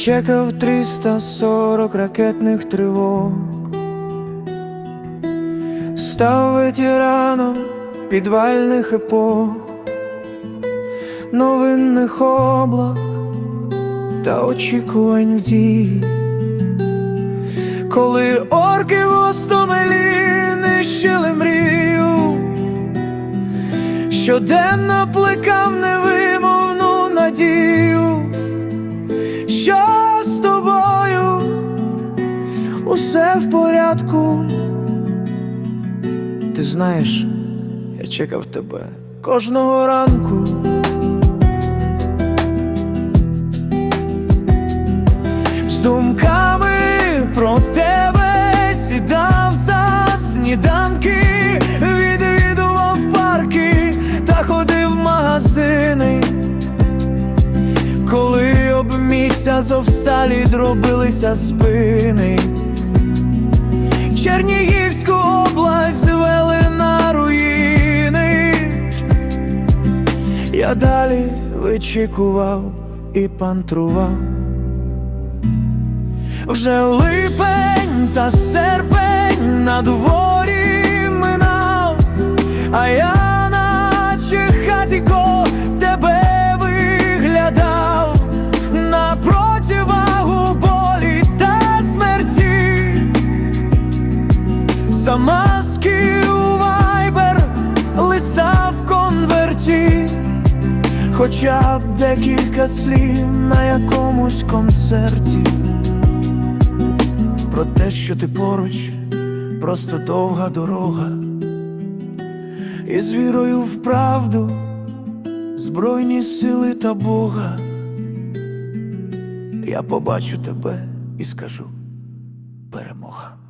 чекав 340 ракетних тривог, став ветераном підвальних епох, новинних облак та очікувань в дії. Коли орки в Остомелі нищили мрію, щоденно плекав усе в порядку. Ти знаєш, я чекав тебе кожного ранку. З думками про тебе сідав за сніданки, відвідував парки та ходив в магазини. Коли обмігся зовсталі дробилися спини, Чернігівську область звели на руїни. Я далі вичікував і пантрував. Вже липень та серпень на дворі минав, а я Замазки у вайбер, листа в конверті, хоча б декілька слів на якомусь концерті. Про те, що ти поруч, просто довга дорога, і з вірою в правду, збройні сили та Бога. Я побачу тебе і скажу перемога.